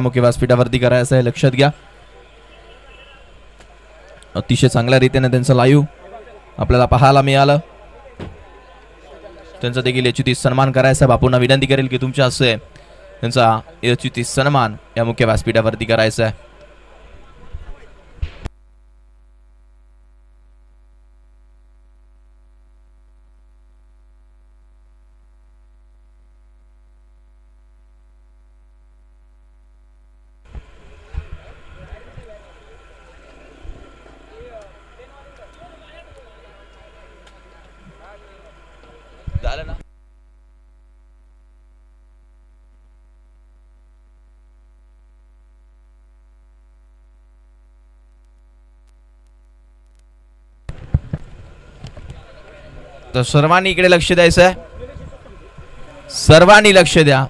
मुख्य व्यासपीठावरती करायचं आहे लक्षात घ्या. अतिशय चांगल्या रीतीने त्यांचं लाईव्ह आपल्याला पाहायला मिळालं. त्यांचा देखील यचुती सन्मान करायचा आहे. बापूंना विनंती करेल की तुमच्या हस्ते त्यांचा याच्युतीस सन्मान या मुख्य व्यासपीठावरती करायचा आहे. तर सर्वांनी इकडे लक्ष द्यायचं आहे सर्वांनी लक्ष द्या.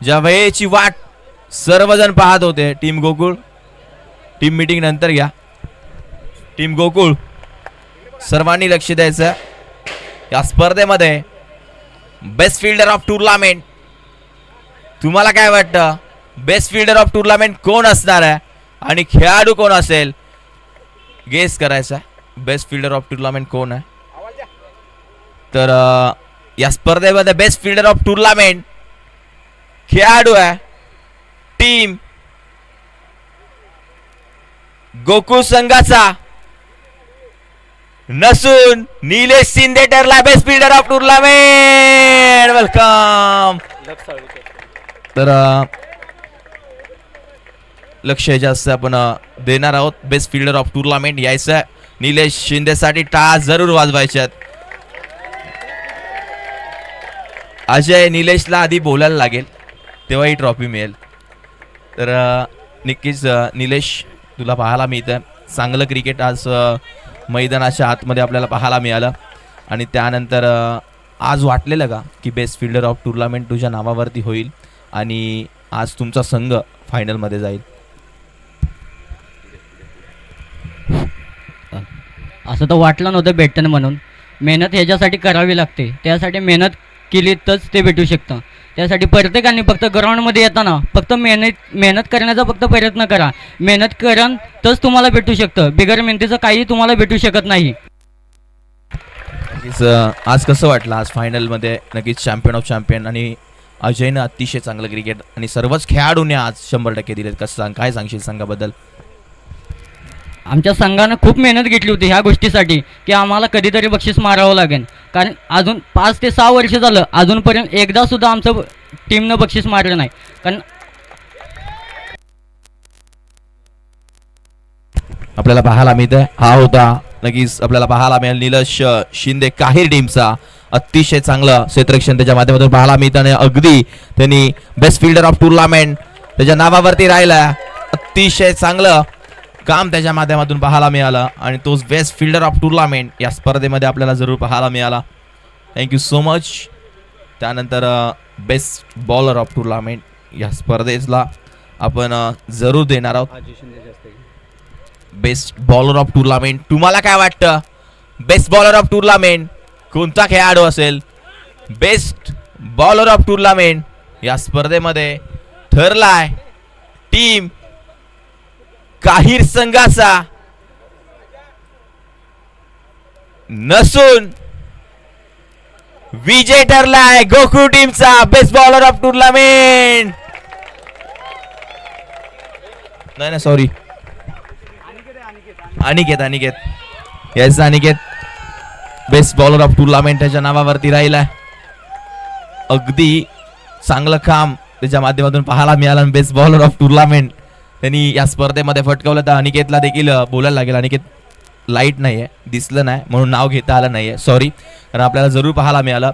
ज्या वेळेची वाट सर्वजण पाहत होते टीम गोकुळ. टीम मीटिंग नंतर घ्या. टीम गोकुळ सर्वांनी लक्ष द्यायचं या स्पर्धेमध्ये बेस्ट फिल्डर ऑफ टुर्नामेंट तुम्हाला काय वाटतं? बेस्ट फिल्डर ऑफ टुर्नामेंट कोण असणार आहे? आणि खेळाडू कोण असेल? गेस करायचा बेस्ट फिल्डर ऑफ टुर्नामेंट कोण आहे? तर या स्पर्धेमध्ये बेस्ट फिल्डर ऑफ टुर्नामेंट खेळाडू आहे. टीम गोकुळ संघाचा नसून निलेश शिंदे ठरला best fielder of tournament welcome तर लक्ष जास्त आपण देणार आहोत. बेस्ट फिल्डर ऑफ टुर्नामेंट यायचं निलेश शिंदेसाठी टाळा जरूर वाजवायच्यात. अजय निलेशला आधी बोलायला लागेल तेव्हा ही ट्रॉफी मिळेल. तर नक्कीच निलेश तुला पाहायला मिळतं चांगलं क्रिकेट आज मैदानाच्या आतमध्ये आपल्याला पाहायला मिळालं. आणि त्यानंतर आज वाटलेलं का की बेस्ट फिल्डर ऑफ टुर्नामेंट तुझ्या नावावरती होईल आणि आज तुमचा संघ फायनलमध्ये जाईल? असं तर वाटलं नव्हतं भेटतं म्हणून. मेहनत ह्याच्यासाठी करावी लागते. त्यासाठी मेहनत केली तरच ते भेटू शकतं. त्यासाठी प्रत्येकाने फक्त ग्राउंडमध्ये येताना फक्त मेहनत मेहनत करण्याचा फक्त प्रयत्न करा. मेहनत कराल तरच तुम्हाला भेटू शकतं. बिगर मेहनतीचं काही तुम्हाला भेटू शकत नाही. आज कसं वाटलं? आज फायनलमध्ये नक्कीच चॅम्पियन ऑफ चॅम्पियन आणि अजयनं अतिशय चांगलं क्रिकेट आणि सर्वच खेळाडूने आज शंभर टक्के दिलेत. कसं सांग काय सांगशील संघाबद्दल? आमच्या संघानं खूप मेहनत घेतली होती ह्या गोष्टीसाठी की आम्हाला कधीतरी बक्षीस मारावं लागेल. कारण अजून पाच ते सहा वर्ष झालं अजूनपर्यंत एकदा सुद्धा आमचं टीमनं बक्षीस मारलं नाही. कारण आपल्याला पाहायला मिळतंय. हा होता नक्कीच आपल्याला पाहायला मिळेल निलश शिंदे काहीर टीमचा. अतिशय चांगलं क्षेत्रक्षण त्याच्या माध्यमातून पाहायला मिळतं आणि अगदी त्यांनी बेस्ट फिल्डर ऑफ टुर्नामेंट त्याच्या नावावरती राहिला. अतिशय चांगलं. काम त्याच्या माध्यमातून पाहायला मिळालं आणि तोच बेस्ट फिल्डर ऑफ टुर्नामेंट या स्पर्धेमध्ये आपल्याला जरूर पाहायला मिळाला. थँक्यू सो मच त्यानंतर बेस्ट बॉलर ऑफ टुर्नामेंट या स्पर्धेला आपण जरूर देणार आहोत. बेस्ट बॉलर ऑफ टुर्नामेंट तुम्हाला काय वाटतं? बेस्ट बॉलर ऑफ टुर्नामेंट कोणता खेळाडू असेल? बेस्ट बॉलर ऑफ टुर्नामेंट या स्पर्धेमध्ये ठरलाय टीम काहीर संघाचा नसून विजय ठरलाय. गोकुळ टीमचा बेस्ट बॉलर ऑफ टुर्नामेंट नाही ना सॉरी अनिकेत अनिकेत. यायचं Aniket. Best bowler of tournament त्याच्या नावावरती राहिलाय. अगदी चांगलं काम त्याच्या माध्यमातून पाहायला मिळालं बेस्ट बॉलर ऑफ टुर्नामेंट त्यांनी या स्पर्धेमध्ये फटकावलं तर अनिकेतला देखील बोलायला लागेल. अनिकेत लाइट नाही आहे दिसलं नाही म्हणून नाव घेता आलं नाही आहे सॉरी कारण आपल्याला जरूर पाहायला मिळालं.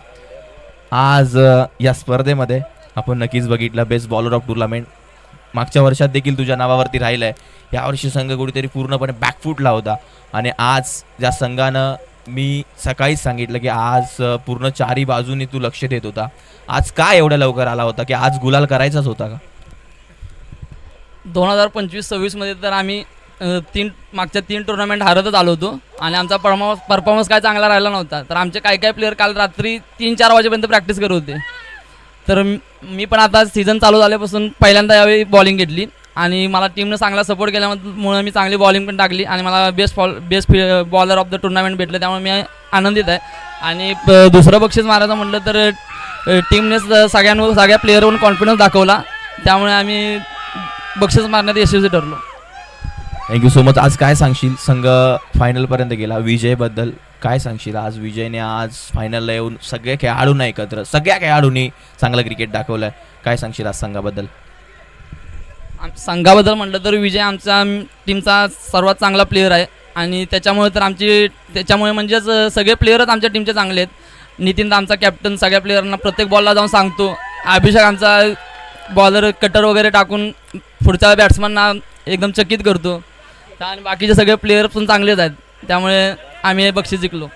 आज या स्पर्धेमध्ये आपण नक्कीच बघितलं बेस्ट बॉलर ऑफ टुर्नामेंट मागच्या वर्षात देखील तुझ्या नावावरती राहिलं आहे यावर्षी संघ कुठेतरी पूर्णपणे बॅकफूटला होता. आणि आज ज्या संघानं मी सकाळीच सांगितलं की आज पूर्ण चारी बाजूनी तू लक्ष देत होता. आज काय एवढ्या लवकर आला होता? की आज गुलाल करायचाच होता का? दोन हजार पंचवीस सव्वीसमध्ये तर आम्ही तीन मागच्या तीन टुर्नामेंट हारतच आलो होतो. आणि आमचा परफॉर्मन्स परफॉर्मन्स काय चांगला राहिला नव्हता. तर आमचे काही काही प्लेअर काल रात्री तीन चार वाजेपर्यंत प्रॅक्टिस करत होते. तर मी पण आता सीझन चालू झाल्यापासून पहिल्यांदा यावेळी बॉलिंग घेतली. आणि मला टीमनं चांगला सपोर्ट केल्यामुळे मी चांगली बॉलिंग पण टाकली. आणि मला best ball best bowler of the tournament भेटलं. त्यामुळे मी आनंदित आहे. आणि प- दुसरं बक्षीस मारायचं म्हटलं तर टीमनेच सगळ्यांवर सगळ्या प्लेअरवर कॉन्फिडन्स दाखवला. त्यामुळे आम्ही बक्षीस मारण्यात यशस्वी ठरलो. थँक्यू सो मच आज काय सांगशील? संघ फायनल पर्यंत गेला. विजयबद्दल काय सांगशील आज? विजयने आज फायनलला येऊन सगळे खेळाडूंना एकत्र सगळ्या खेळाडूंनी चांगलं क्रिकेट दाखवलंय. काय सांगशील आज संघाबद्दल? आम- संघाबद्दल म्हटलं तर विजय आमचा टीमचा सर्वात चांगला प्लेअर आहे. आणि त्याच्यामुळे तर आमची त्याच्यामुळे म्हणजेच अ, सगळे प्लेअरच आमच्या टीमचे चांगले आहेत. नितीन तर आमचा कॅप्टन सगळ्या प्लेअरना प्रत्येक बॉलला जाऊन सांगतो. अभिषेक आमचा बॉलर कटर वगैरे टाकून पुढच्या बॅट्समनना एकदम चकित करतो. आणि बाकीचे सगळे प्लेअर पण चांगलेच आहेत. त्यामुळे आम्ही हे बक्षीस जिंकलो.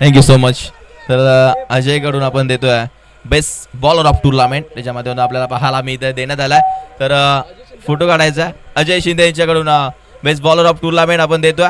थँक्यू सो मच तर अजयकडून आपण देतोय बेस्ट बॉलर ऑफ टुर्नामेंट त्याच्यामध्ये आपल्याला पाहायला मी इथे देण्यात आलाय. तर फोटो काढायचा आहे. अजय शिंदे यांच्याकडून बेस्ट बॉलर ऑफ टुर्नामेंट आपण देतोय.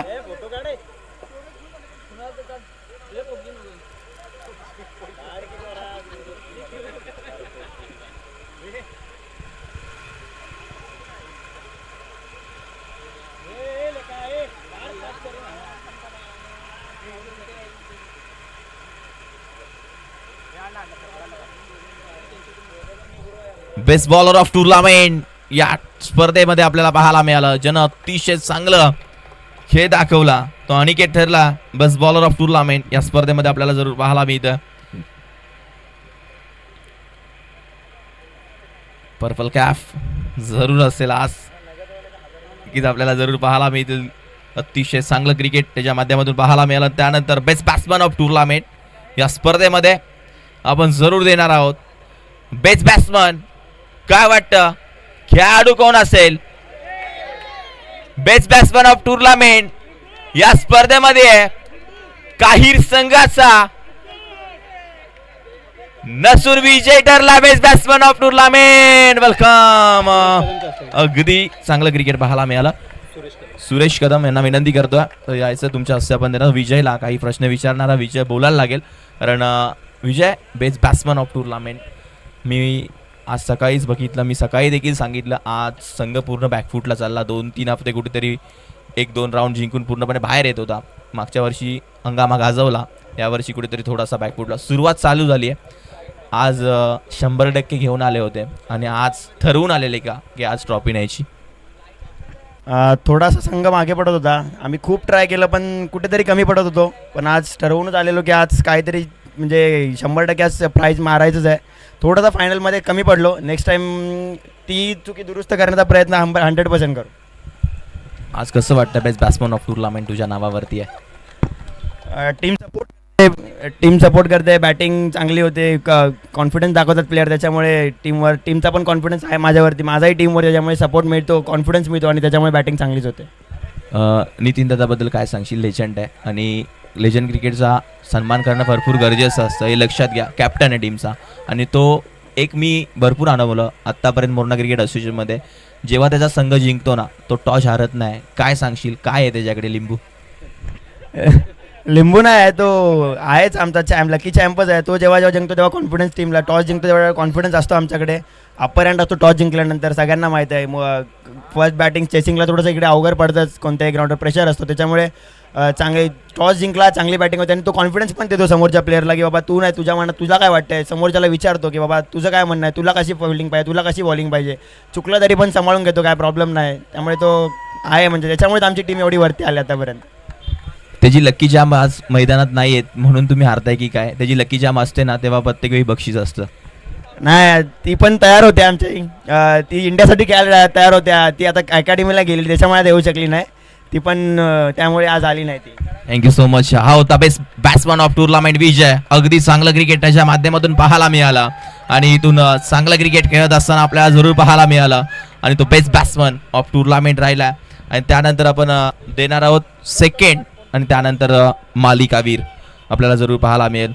बेस्ट बॉलर ऑफ टुर्नामेंट या स्पर्धेमध्ये आपल्याला पाहायला मिळालं. ज्यानं अतिशय चांगलं खेळ दाखवला तो अनिकेत ठरला बेस्ट बॉलर ऑफ टुर्नामेंट या स्पर्धेमध्ये आपल्याला जरूर पाहायला मिळतं. पर्पल कॅफ जरूर असेल आज. की आपल्याला जरूर पाहायला मिळतील. अतिशय चांगलं क्रिकेट त्याच्या माध्यमातून पाहायला मिळालं. त्यानंतर बेस्ट बॅट्समॅन ऑफ टुर्नामेंट या स्पर्धेमध्ये आपण जरूर देणार आहोत. बेस्ट बॅट्समन काय वाटतं? खेळाडू कोण असेल? बेस्ट बॅट्समॅन ऑफ टुर्नामेंट या स्पर्धेमध्ये काहीर संघाचा नसूर विजय ठरला best batsman of tournament welcome अगदी चांगलं क्रिकेट पाहायला मिळालं. सुरेश कदम यांना विनंती करतोय. तर यायचं तुमच्या हस्ते आपण देणार विजयला काही प्रश्न विचारणारा विजय बोलायला लागेल. कारण Vijay best batsman of tournament मी आज सकाळीच बघितलं मी सकाळी देखील सांगितलं आज संघ पूर्ण बॅकफूटला चालला. दोन तीन हफ्ते कुठेतरी एक दोन राऊंड जिंकून पूर्णपणे बाहेर येत होता. मागच्या वर्षी हंगामा गाजवला. यावर्षी कुठेतरी थोडासा बॅकफूटला सुरुवात चालू झाली आहे. आज शंभर टक्के घेऊन आले होते. आणि आज ठरवून आलेले का की आज ट्रॉफी न्यायची? थोडासा संघ मागे पडत होता. आम्ही खूप ट्राय केलं पण कुठेतरी कमी पडत होतो. पण आज ठरवूनच आलेलो की आज काहीतरी म्हणजे शंभर टक्के आज प्राईज मारायचंच आहे. थोडंसं फायनलमध्ये कमी पडलो. नेक्स्ट टाईम ती चुकी दुरुस्त करण्याचा प्रयत्न हंड्रेड पर्सेंट करू. आज कसं वाटतं बेस्ट बॅट्समन ऑफ टुर्नामेंट तुझ्या नावावरती आहे? टीम सपोर्ट टीम सपोर्ट करते बॅटिंग चांगली होते कॉन्फिडन्स दाखवतात प्लेअर त्याच्यामुळे टीमवर टीमचा पण कॉन्फिडन्स आहे माझ्यावरती. माझाही टीमवर त्याच्यामुळे सपोर्ट मिळतो कॉन्फिडन्स मिळतो आणि त्याच्यामुळे बॅटिंग चांगलीच होते. नितीन दादाबद्दल काय सांगशील? लेजंड आहे. आणि लेजंड क्रिकेटचा सन्मान करणं भरपूर गरजेचं असतं. हे लक्षात घ्या. कॅप्टन आहे टीमचा आणि तो एक मी भरपूर अनुभवलं आत्तापर्यंत मोरणा क्रिकेट असोसिएशनमध्ये जेव्हा त्याचा संघ जिंकतो ना तो टॉस हारत नाही. काय सांगशील? काय आहे त्याच्याकडे लिंबू? लिंबू नाही आहे तो. आहेच आमचा चॅम्प लकी चॅम्पच आहे. तो जेव्हा जेव्हा जिंकतो तेव्हा कॉन्फिडन्स टीमला टॉस जिंकतो तेव्हा कॉन्फिडन्स असतो आमच्याकडे. अपर हँड असतो टॉस जिंकल्यानंतर. सगळ्यांना माहीत आहे. मग फर्स्ट बॅटिंग चेसिंगला थोडंसं इकडे अवघड पडतंच कोणत्याही ग्राउंडवर प्रेशर असतो. त्याच्यामुळे चांगले टॉस जिंकला चांगली बॅटिंग होते आणि तो कॉन्फिडन्स पण देतो समोरच्या प्लेअरला की बाबा तू नाही तुझ्या मनात तुझा काय वाटतंय? समोरच्याला विचारतो की बाबा तुझं काय म्हणणं आहे? तुला कशी बॉलिंग पाहिजे? तुला कशी बॉलिंग पाहिजे? चुकलं तरी पण सांभाळून घेतो काय प्रॉब्लेम नाही. त्यामुळे तो आहे म्हणजे त्याच्यामुळेच आमची टीम एवढी वरती आली आतापर्यंत. त्याची लकी जाम आज मैदानात नाही आहेत म्हणून तुम्ही हारताय की काय? त्याची लकी जाम असते ना तेव्हा प्रत्येक वेळी बक्षीस असतं. नाही ती पण तयार होते आमची. अं, ती इंडियासाठी खेळायला तयार होत्या. ती आता अकॅडमीला गेली त्याच्यामुळे येऊ शकली नाही. ती पण अं, त्यामुळे आज आली नाही ती. थँक्यू सो मच हा होता best batsman of tournament Vijay. अगदी चांगलं क्रिकेट त्याच्या माध्यमातून पाहायला मिळालं. आणि इथून अ, चांगलं क्रिकेट खेळत असताना आपल्याला जरूर पाहायला मिळालं. आणि तो बेस्ट बॅट्समन ऑफ टुर्नामेंट राहिला. आणि त्यानंतर आपण अ, देणार आहोत सेकंड आणि त्यानंतर अ, मालिकावीर आपल्याला जरूर पाहायला मिळेल.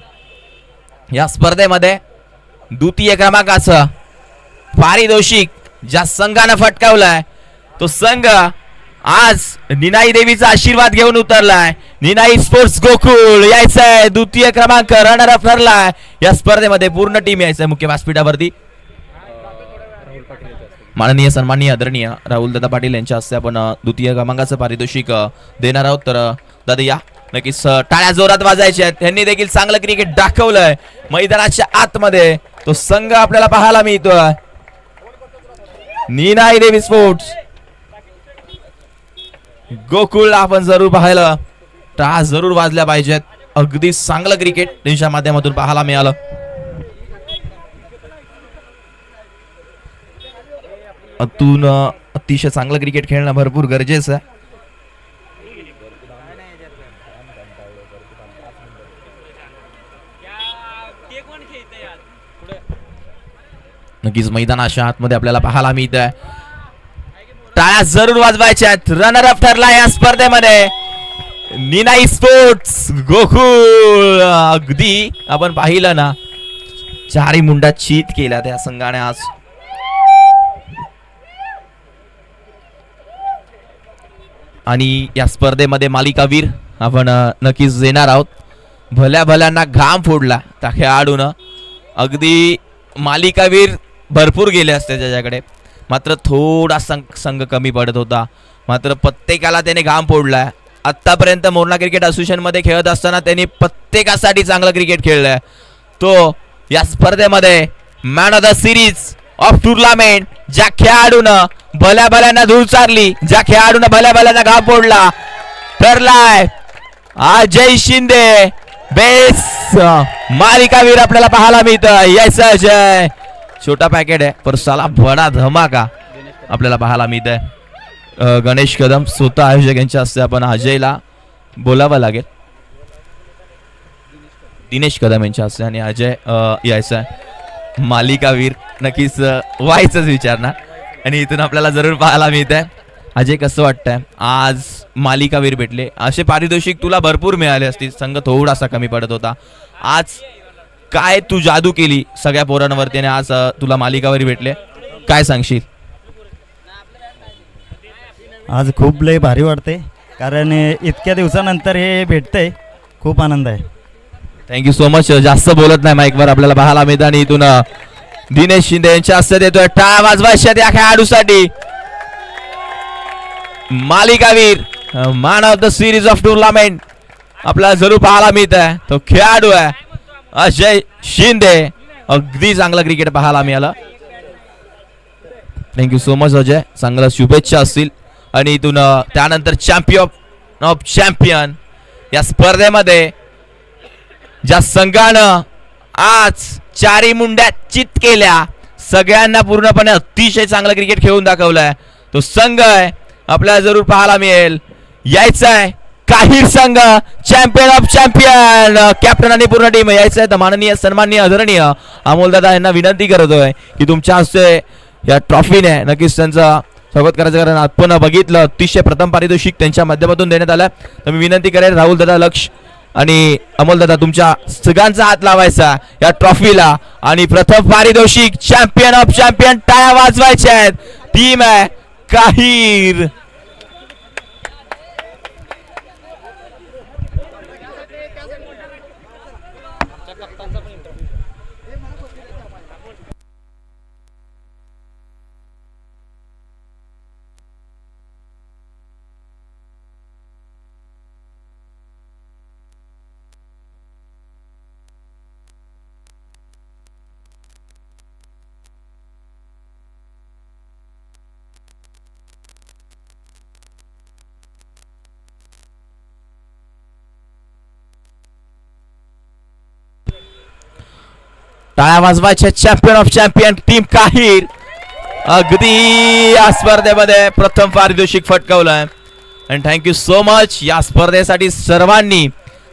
या स्पर्धेमध्ये द्वितीय क्रमांकाचं पारितोषिक ज्या संघानं फटकावलाय तो संघ आज निनाई देवीचा आशीर्वाद घेऊन उतरलाय. निनाई स्पोर्ट्स गोकुळ यायचंय. द्वितीय क्रमांक रनर अप ठरलाय. या स्पर्धेमध्ये पूर्ण टीम यायचंय मुख्य व्यासपीठावरती. माननीय सन्माननीय आदरणीय राहुल दादा पाटील यांच्या हस्ते आपण द्वितीय क्रमांकाचं पारितोषिक देणार आहोत. तर दादा या. नक्कीच टाळ्या जोरात वाजायच्या आहेत. त्यांनी देखील चांगलं क्रिकेट दाखवलंय. मैदानाच्या आतमध्ये तो संघ आपल्याला पाहायला मिळतोय. नीनाई देवी स्पोर्ट्स. गोकुळ आपण जरूर पाहायला. टाळ्या जरूर वाजल्या पाहिजेत. अगदी चांगलं क्रिकेट त्यांच्या माध्यमातून पाहायला मिळालं. अतून अतिशय चांगलं क्रिकेट खेळणं भरपूर गरजेचं आहे. नक्कीच मैदान अशा आतमध्ये आपल्याला पाहायला मिळत आहे टाळ्या जरूर वाजवायच्या रनर अप ठरला या स्पर्धेमध्ये. निनाई स्पोर्ट्स गोकुळ. अगदी आपण पाहिलं ना चारी मुंडा चीत केला त्या संघाने आज. आणि या स्पर्धेमध्ये मालिकावीर आपण नक्कीच येणार आहोत. भल्या भल्यांना घाम फोडला त्या खेळाडूनं. अगदी मालिकावीर भरपूर गेले असते त्याच्याकडे. मात्र थोडा संघ संघ कमी पडत होता. मात्र प्रत्येकाला त्याने घाम फोडलाय. आत्तापर्यंत मोरणा क्रिकेट असोसिएशनमध्ये खेळत असताना त्यांनी प्रत्येकासाठी चांगलं क्रिकेट खेळलंय. तो या स्पर्धेमध्ये man of the series of tournament ज्या खेळाडूनं भल्या भल्यांना धूळ चारली ज्या खेळाडूनं भल्या भल्यांना घाम फोडला ठरलाय अजय शिंदे बेस. मालिकावीर आपल्याला पाहायला मिळतं. येस अजय छोटा पॅकेट आहे. पर साला बडा धमाका आपल्याला पाहायला मिळत आहे गणेश कदम स्वतः आयोजक यांच्या हस्ते आपण अजयला बोलावं लागेल. दिनेश कदम यांच्या हस्ते आणि अजय यायचं आहे मालिकावीर नक्कीच व्हायचंच विचारणार. आणि इथून आपल्याला जरूर पाहायला मिळत आहे अजय कसं वाटतंय? आज मालिकावीर भेटले. असे पारितोषिक तुला भरपूर मिळाले असतील. संघ थोडासा कमी पडत होता. आज काय तू जादू केली सगळ्या पोरांवरती आणि आज तुला मालिकावीर भेटले? काय सांगशील? आज खूप लय भारी वाटते कारण इतक्या दिवसानंतर हे भेटतंय. खूप आनंद आहे. थँक्यू सो मच जास्त बोलत नाही माईकवर. आपल्याला पाहायला मिळतं आणि इथून दिनेश शिंदे यांच्या हस्ते देतोय टाळ्या वाजवायच्या त्या खेळाडूसाठी मालिकावीर man of the series of tournament आपल्याला जरूर पाहायला मिळत आहे तो खेळाडू आहे. अजय शिंदे. अगदी चांगला क्रिकेट पाहायला मिळालं. Thank you so much Ajay. चांगलं शुभेच्छा असतील. आणि इथून त्यानंतर चॅम्पियन ऑफ चॅम्पियन या स्पर्धेमध्ये ज्या संघानं आज चारी मुंड्या चित केल्या सगळ्यांना पूर्णपणे अतिशय चांगलं क्रिकेट खेळून दाखवलाय. तो संघ आहे. आपल्याला जरूर पाहायला मिळेल. यायचा आहे काहीर संघ चॅम्पियन ऑफ चॅम्पियन कॅप्टन आणि पूर्ण टीम यायचं आहे. तर माननीय सन्माननीय आदरणीय अमोलदादा यांना विनंती करतोय की तुमच्या हस्ते या ट्रॉफीने नक्कीच त्यांचं स्वागत करायचं कारण आपण बघितलं. अतिशय प्रथम पारितोषिक त्यांच्या माध्यमातून देण्यात आलं तर मी विनंती करेन राहुल दादा लक्ष आणि अमोल दादा तुमच्या सगळ्यांचा हात लावायचा या ट्रॉफीला आणि प्रथम पारितोषिक चॅम्पियन ऑफ चॅम्पियन टाळ्या वाजवायच्या आहेत. टीम आहे काहीर. टाळ्या वाजवायच्या चॅम्पियन ऑफ चॅम्पियन टीम काहीर. अगदी या स्पर्धेमध्ये प्रथम पारितोषिक फटकावलंय. आणि थँक्यू सो मच या स्पर्धेसाठी सर्वांनी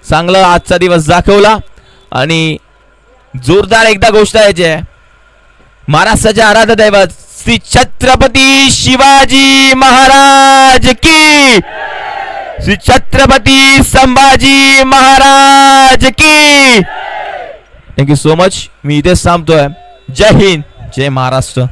चांगलं आजचा दिवस दाखवला. आणि जोरदार एकदा गोष्ट आहे. जे महाराष्ट्राचे आराध्य दैवत श्री छत्रपती शिवाजी महाराज की श्री छत्रपती संभाजी महाराज की थँक्यू सो मच मी इथेच थांबतोय जय हिंद जय महाराष्ट्र